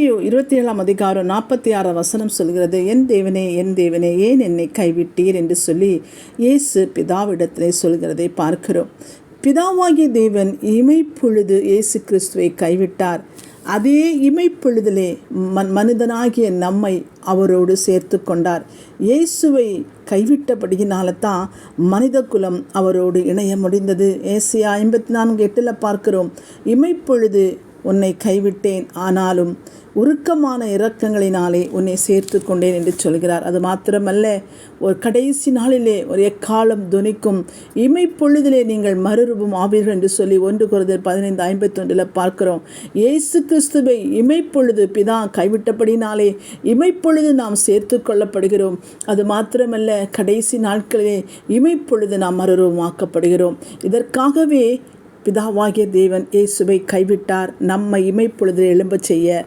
இருபத்தி ஏழாம் அதிகாரம் நாற்பத்தி ஆறாம் வசனம் சொல்கிறது என் தேவனே என் தேவனே ஏன் என்னை கைவிட்டீர்? என்று சொல்லி இயேசு பிதாவிடத்திலே சொல்கிறதை பார்க்கிறோம். பிதாவாகிய தேவன் இமைப்பொழுது இயேசு கிறிஸ்துவை கைவிட்டார். அதே இமைப்பொழுதிலே மன் மனிதனாகிய நம்மை அவரோடு சேர்த்து கொண்டார். இயேசுவை கைவிட்டபடியினால தான் மனித குலம் அவரோடு இணைய முடிந்தது. ஏசியா ஐம்பத்தி நான்கு எட்டில் பார்க்கிறோம் இமைப்பொழுது உன்னை கைவிட்டேன் ஆனாலும் உருக்கமான இரக்கங்களினாலே உன்னை சேர்த்து கொண்டேன் என்று சொல்கிறார். அது மாத்திரமல்ல ஒரு கடைசி நாளிலே ஒரு எக்காலம் துணிக்கும் இமைப்பொழுதிலே நீங்கள் மறுரூபம் ஆவீர்கள் என்று சொல்லி ஒன்று குறைதல் பதினைந்து ஐம்பத்தொன்றில் பார்க்கிறோம். இயேசு கிறிஸ்துவை இமைப்பொழுது பிதா கைவிட்டபடினாலே இமைப்பொழுது நாம் சேர்த்து கொள்ளப்படுகிறோம். அது மாத்திரமல்ல கடைசி நாட்களிலே இமைப்பொழுது நாம் மறுரூபமாக்கப்படுகிறோம். இதற்காகவே பிதாவாகிய தேவன் இயேசுவை கைவிட்டார். நம்மை இமைப்பொழுது எழும்பச் செய்ய